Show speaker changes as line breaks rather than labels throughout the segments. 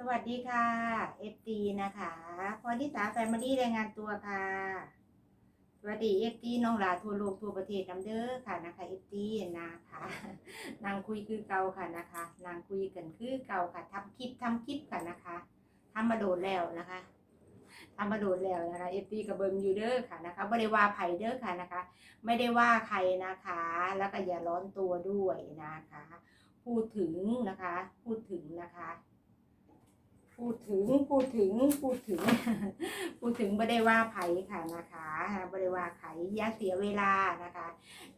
สวัสดีค่ะเอฟตีนะคะพรทิสาแฟมิลี่รายงานตัวค่ะ สวัสดีเอฟตีน้องหลาทั่วโลกทั่วประเทศน้ำเด้อค่ะนะคะเอฟตีนะคะนางคุยคือเก่าค่ะนะคะนางคุยกันคือเก่าค่ะทำคลิปทำคลิปกันนะคะทำมาโดดแล้วนะคะทำมาโดดแล้วนะคะเอฟตีกับเบิงอยู่เด้อค่ะนะคะไม่ได้ว่าไผ่เด้อค่ะนะคะ ไม่ได้ว่าใครนะคะ แล้วก็อย่าร้อนตัวด้วยนะคะ พูดถึงนะคะ พูดถึงนะคะ พูดถึงพูดถึงพูดถึง พูดถึงไม่ได้ว่าไผ่ค่ะนะคะไม่ได้ว่าใครอย่าเสียเวลานะคะ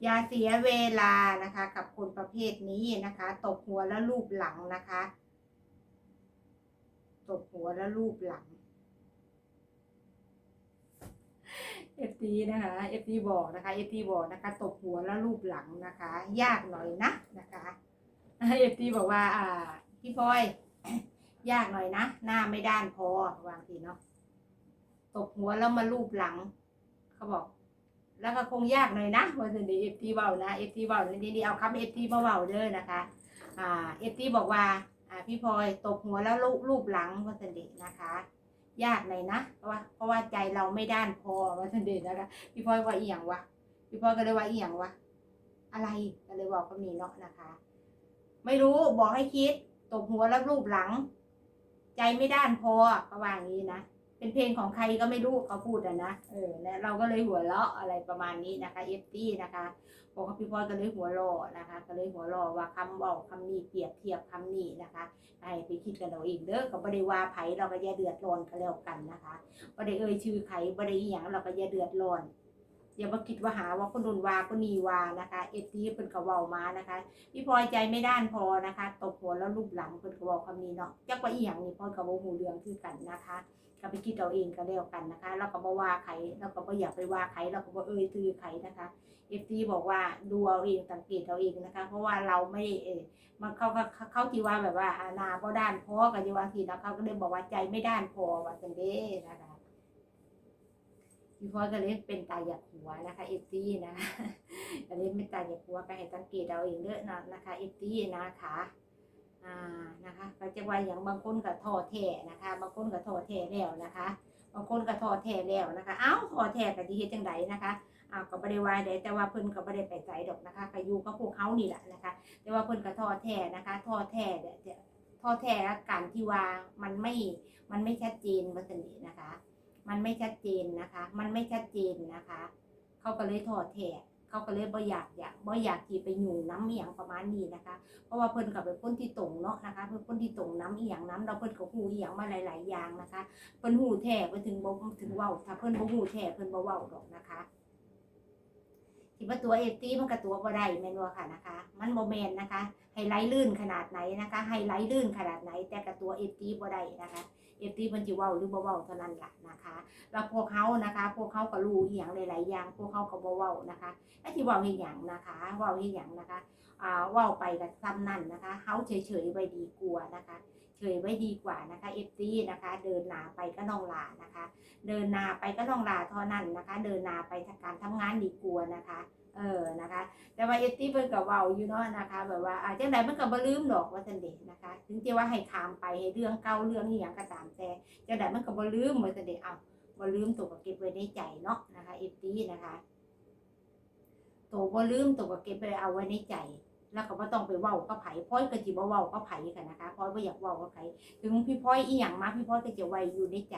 อย่าเสียเวลานะคะ กับคนประเภทนี้นะคะ ตบหัวแล้วลูบหลังนะคะ ตบหัวแล้วลูบหลังเอฟทีนะคะเอฟทีบอกนะคะเอฟทีบอกนะคะตบหัวแล้วลูบหลังนะคะ ยากหน่อยนะนะคะเอฟทีบอกว่า อ่า พี่พลอย ยากหน่อยนะ หน้าไม่ด้านพอวางทีเนาะตบหัวแล้วมาลูบหลัง เขาบอก แล้วก็คงยากหน่อยนะวันนี้เอฟทีเบานะเอฟทีเบานี่ดีเอาคำเอฟทีมาเบาเด้อนะคะ อ่าเอฟทีบอกว่า อ่า พี่พลอยตบหัวแล้วลูบลูบหลังวันนี้นะคะ ยากหน่อยนะเพราะว่าเพราะว่าใจเราไม่ด้านพอวันนี้นะคะพี่พลอยว่าอีหยังวะพี่พลอยก็เลยว่าอีหยังวะอะไรก็เลยบอกก็มีเนาะนะคะ ไม่รู้บอกให้คิดตบหัวแล้วลูบหลัง ใจไม่ด้านพอก็ว่าอย่างนี้นะ เป็นเพลงของใครก็ไม่รู้เขาพูดอะนะ เออ แล้วเราก็เลยหัวเราะอะไรประมาณนี้นะคะเอฟตี้นะคะบอกกับพี่พลอยก็เลยหัวเรอนะคะ ก็เลยหัวเรอว่าคำบอกคำนี้เปรียบเทียบคำนี้นะคะให้ไปคิดกันเราเองเด้อก็บ่ได้ว่าไผเราก็อย่าเดือดร้อนก็แล้วกันนะคะบ่ไดเอ่ยชื่อใครบ่ได้อีหยังเราก็อย่าเดือดร้อน อย่ามาคิดว่าหาว่าคนนุนวาก็นีวานะคะเอฟตี้เพิ่นก็เว้ามานะคะพี่พลอยใจไม่ด้านพอนะคะตบหัวแล้วลูบหลังเพิ่นก็บอกคำนี้เนาะจักว่าอีหยังนี่พลอยก็บ่ฮู้เรืองคือกันนะคะก็ไปคิดเอาเองก็แล้วกันนะคะแล้วก็บ่ว่าใครแล้วก็บ่อยากไปว่าใครแล้วก็บ่เอ่ยชื่อใครนะคะเอฟซีบอกว่าดูเอาเองสังเกตเอาเองนะคะ เพราะว่าเราไม่เออมันเขาก็เขาที่ว่าแบบว่าอานาบ่ด้านพอก็จะว่าทีนะเขาก็เลยบอกว่าใจไม่ด้านพอว่าจังเด้นะคะ พี่พลอก็เลยเป็นตาอยากหัวนะคะเอฟซีนะคะก็เลยเป็นตาอยากหัวก็ให้สังเกตเอาเองเด้อเนาะนะคะเอฟซีนะคะอ่านะคะก็จะว่าอย่างบางคนก็ท้อแท้นะคะ บางคนก็ท้อแท้แล้วนะคะบางคนก็ท้อแท้แล้วนะคะ เอ้าท้อแท้ก็ดีเฮ็ดจังไดนะคะอ้าวก็บ่ได้ว่าได้แต่ว่าเพิ่นก็บ่ได้ไปไสดอกนะคะก็อยู่กับพวกเขานี่แหละนะคะ แต่ว่าเพิ่นก็ท้อแท้นะคะท้อแท้เนี่ยท้อแท้การที่ว่ามันไม่มันไม่ชัดเจนว่าซั่นนี้นะคะ มันไม่ชัดเจนนะคะ มันไม่ชัดเจนนะคะ เขาก็เลยถอดแถเขาก็เลยบ่อยากอยากบ่อยากที่ไปอยู่น้ำเมียงประมาณนี้นะคะ เพราะว่าเพิ่นกับเป็นคนที่ตรงเนาะนะคะ เพิ่นคนที่ตรงน้ำเอียงน้ำเราเพิ่นก็หูเอียงมาหลาย ๆ อย่างนะคะ เพิ่นหูแท้เพิ่นถึงบ่ถึงเว้าถ้าเพิ่นบ่หูแท้เพิ่นบ่เว้าดอกนะคะที่ว่าตัวเอตีมันก็ตัวบ่ได้แมนบ่ค่ะนะคะ มันบ่แมนนะคะให้ไหลลื่นขนาดไหนนะคะให้ไหลลื่นขนาดไหน แต่กับตัวเอตีบ่ได้นะคะ เอฟตีมันจะเว้าหรือบ่เว้าเท่านั้นแหละนะคะ แล้วพวกเขานะคะ พวกเขาก็รู้อหย่างหลายๆอย่าง พวกเขาก็บ่เว้านะคะแล้วที่เว้าเฮ็ดหยังนะคะเว้าเฮ็ดหยังนะคะอ่าเว้าไปกับซ้ำนั่นนะคะเฮาเฉยๆไปดีกลัวนะคะ เฉยไว้ดีกว่านะคะเอฟซีนะคะ เดินหนาไปก็นองลานะคะ เดินหนาไปก็นองลาเท่านั้นนะคะ เดินหนาไปทางการทำงานดีกว่านะคะ เออนะคะ แต่ว่าเอฟซีเพิ่นก็เว้าอยู่เนาะนะคะแบบว่าอาจังไดมันก็บ่ลืมดอกว่าซั่นเด้นะคะ ถึงจะว่าให้ขามไปให้เรื่องเก่าเรื่องอีหยังก็ตามแต่จังไดมันก็บ่ลืมว่าซั่นเด้เอาบ่ลืมตัวก็เก็บไว้ในใจเนาะนะคะเอฟซีนะคะตัวบ่ลืมตัวก็เก็บไว้เอาไว้ในใจ แล้วก็บ่ต้องไปเว้ากับไผพ้อยก็จิบ่เว้ากับไผค่ะนะคะพ้อยบ่อยากเว้ากับไผถึงพี่พ้อยอีหยังมาพี่พ้อยก็จะไว้อยู่ในใจ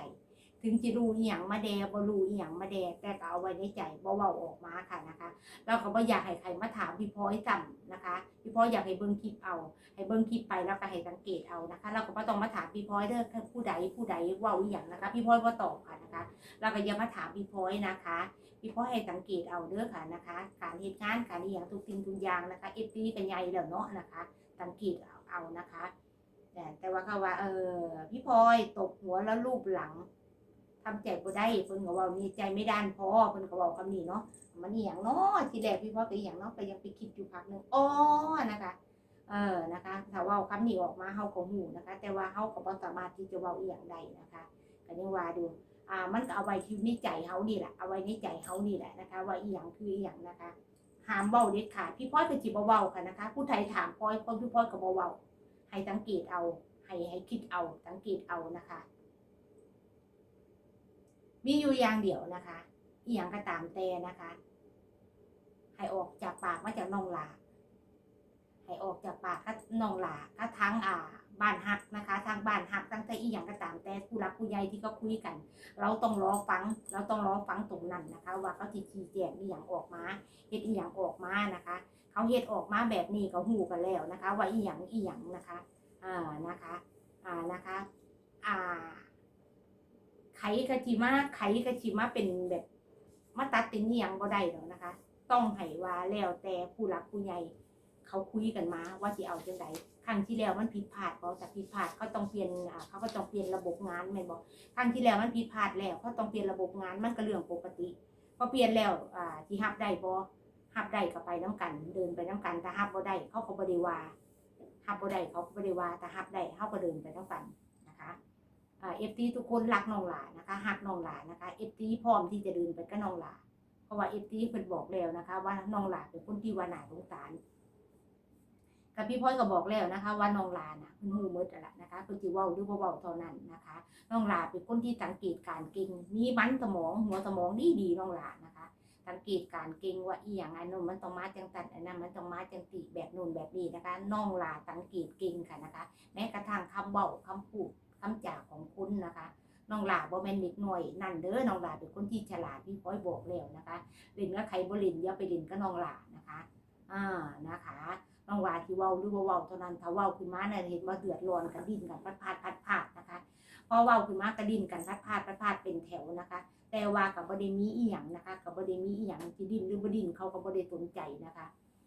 ถึงจะรู้อีหยังมาแดบ่รู้อีหยังมาแดแต่ก็เอาไว้ในใจบ่เว้าออกมาค่ะนะคะ แล้วก็บ่อยากให้ใครมาถามพี่พอยซ้ำนะคะพี่พอยอยากให้เบิ่งคลิปเอา ให้เบิ่งคลิปไปแล้วก็ให้สังเกตเอานะคะเราก็บ่ต้องมาถามพี่พอยเด้อผู้ใดผู้ใดเว้าอีหยังนะคะ พี่พอยบ่ตอบค่ะนะคะเราก็อย่ามาถามพี่พอยนะคะพี่พ้อยให้สังเกตเอาเด้อค่ะนะคะ การเหตุงานการอหย่างทุกสิ่งทุกอย่างนะคะเอฟซีกันใหญ่แล้วเนาะนะคะ สังเกตเอาเอานะคะแต่แต่ว่าเขาว่าเออพี่พลอยตบหัวแล้วลูบหลัง ทำใจบ่ได้เพิ่นก็เว่านี่ใจไม่ด้านพอเพิ่นก็เว้าคำนี้เนาะมันอหย่างเนาะทีแรกพี่พลอก็อหย่างเนาะก็ยังไปคิดอยู่พักหนึงอ๋อนะคะเออนะคะถ้าเว้าคำนี้ออกมาเฮาก็ฮู้นะคะ แต่ว่าเฮาก็บ่สามารถที่จะเว้าอีหยังได้นะคะก็ยังว่าดูอ่ามันก็เอาไว้ที่ในใจเฮานี่แหละเอาไว้ในใจเฮานี่แหละนะคะ ว่าอีหยังคืออีหยังนะคะห้ามเว้าเด็ดขาดพี่พ้อยก็สิบ่เว้าค่ะนะคะ ผู้ใดถามพ้อยพ้อพี่พ้อยก็บ่เว้าให้สังเกตเอาให้ให้คิดเอาสังเกตเอานะคะ มีอยู่อย่างเดียวนะคะอีหยังก็ตามแต่นะคะ ให้ออกจากปากมาจากน้องหลาให้ออกจากปากก็น้องหลาก็ทั้งอ่าบ้านฮักนะคะทางบ้านฮักตั้งแต่อีหยังก็ตามแต่ผู้รักผู้ใหญ่ที่เขาคุยกัน เราต้องรอฟัง เราต้องรอฟังตรงนั้นนะคะ ว่าเขาที่ชี้แจงอีหยังออกมาเฮ็ดอีหยังออกมานะคะ เขาเฮ็ดออกมาแบบนี้ก็หูกันแล้วนะคะ ว่าอีหยังอีหยังนะคะ อ่านะคะ อ่านะคะ อ่า ไขกะจิมาไขกะจิมาเป็นแบบมาตัดตินอียังบ่ได้หรอกนะคะ ต้องให้ว่าแล้วแต่ผู้รักผู้ใหญ่เขาคุยกันมาว่าสิเอาจังไดครั้งที่แล้วมันผิดพลาดบ่แต่ผิดพลาดเขาต้องเปลี่ยนอ่าเขาก็ต้องเปลี่ยนระบบงานแม่นบ่ครั้งที่แล้วมันผิดพลาดแล้วเขาต้องเปลี่ยนระบบงานมันก็เรื่องปกติพอเปลี่ยนแล้วอ่าที่ฮับได้บ่ฮับได้ก็ไปน้กันเดินไปน้กันถ้าฮับบ่ได้เขาก็บ่ได้ว่าฮับบ่ได้เขาก็บ่ได้ว่าถ้าฮับได้เขาก็เดินไปน้กัน เอฟตีทุกคนรักน้องหลานะคะหักน้องหลานะคะเอฟตีพร้อมที่จะเดินไปกับน้องหลาเพราะว่าเอฟตีเพิ่นบอกแล้วนะคะ ว่าน้องหลาเป็นคนที่ว่าหนาสงสารกับพี่พ่อยก็บอกแล้วนะคะ ว่าน้องหลาน่ะเพิ่นหูมืดแล้วล่ะนะคะเพิ่นสิเว้าหรือบ่เว้าเท่านั้นนะคะน้องหลาเป็นคนที่สังเกตการเก่งมีมันสมองหัวสมองดีดีน้องหลานะคะ สังเกตการเก่งว่าอีหยังอันนู้นมันต้องมาจังตันอันนั้นมันต้องมาจังตีแบบนู้นแบบนี้นะคะน้องหลาสังเกตเก่งค่ะนะคะ แม้กระทั่งคำเว้าคำพูด คำจากของคุณนะคะน้องหลาบ่แม่นเด็กหน่อยนั่นเด้อน้องหลาเป็นคนที่ฉลาดพี่พ้อยบอกแล้วนะคะเล่นกับใครบ่เล่นอย่าไปเล่นกับน้องหลานะคะอ่านะคะน้องหลาที่เว้าหรือบ่เว้าเท่านั้นถ้าเว้าขึ้นมาเนี่ยเห็นว่าเดือดร้อนกันดิ้นกันพัดพาดพัดพาดนะคะพอเว้าขึ้นมากระดิ้นกันพัดพาดพัดพาดเป็นแถวนะคะ แต่ว่ากับบด้มีอีหยังนะคะกับบด้มีอีหยังที่ดิ้นหรือบดิ้นเขาก็บ่ได้สนใจนะคะ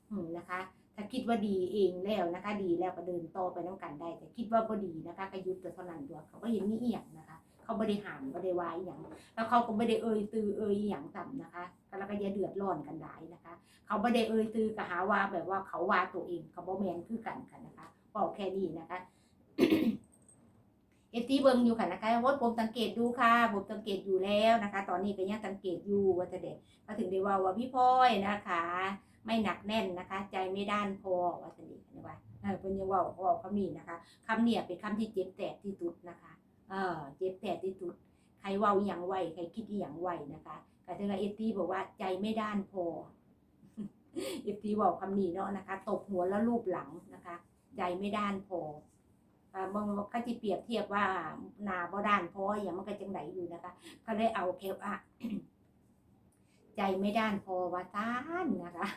อืมนะคะ ถ้าคิดว่าดีเองแล้วนะคะ ดีแล้วก็เดินต่อไปน้ำกันได้ แต่คิดว่าบ่ดีนะคะก็ยุดแต่เท่านั้นตัวเขาก็ยังมีอียงนะคะ เขาบ่ได้ห้ามบ่ได้วายอย่าง แล้วเขาก็ไม่ได้เอ่ยตือเอ่ยอีหยังต่ำนะคะแล้วก็ยาเดือดร้อนกันได้นะคะ เขาบ่ได้เอ่ยตือก็หาว่าแบบว่าเขาว่าตัวเองเขาบ่แมนคือกันกันนะคะบอกแค่นี้นะคะ เอตีเบิงอยู่ค่ะนะคะว่าผมสังเกตดูค่ะผมสังเกตอยู่แล้วนะคะ ตอนนี้ก็ยังสังเกตอยู่ว่าจะเด็กก็ถึงได้ว่าว่าพี่พ่อยนะคะ ไม่หนักแน่นนะคะ ใจไม่ด้านพอว่าสนิทนะว่าเออเป็นยังว่าเขาบอกคำนี้นะคะคำเนี่ยเป็นคำที่เจ็บแสบที่สุดนะคะเออเจ็บแสบที่สุดใครว่าอย่างไวใครคิดอย่างไวนะคะก็ถึงเอตีบอกว่าใจไม่ด้านพอเอตีบอกคำนี้เนาะนะคะตบหัวแล้วลูบหลังนะคะ ใจไม่ด้านพอ บางก็จะเปรียบเทียบว่านาบ่ด้านพออย่างมันก็จังไดอยู่นะคะ ก็ได้เอาแค่ว่าใจไม่ด้านพอว่าต้านนะคะ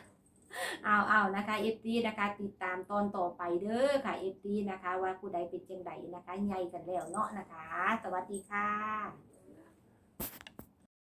เอาเอานะคะเอฟตีนะคะ ติดตามตอนต่อไปเด้อค่ะเอฟตีนะคะ ว่าผู้ใดเป็นจังไดนะคะใหญ่กันแล้วเนาะนะคะ สวัสดีค่ะ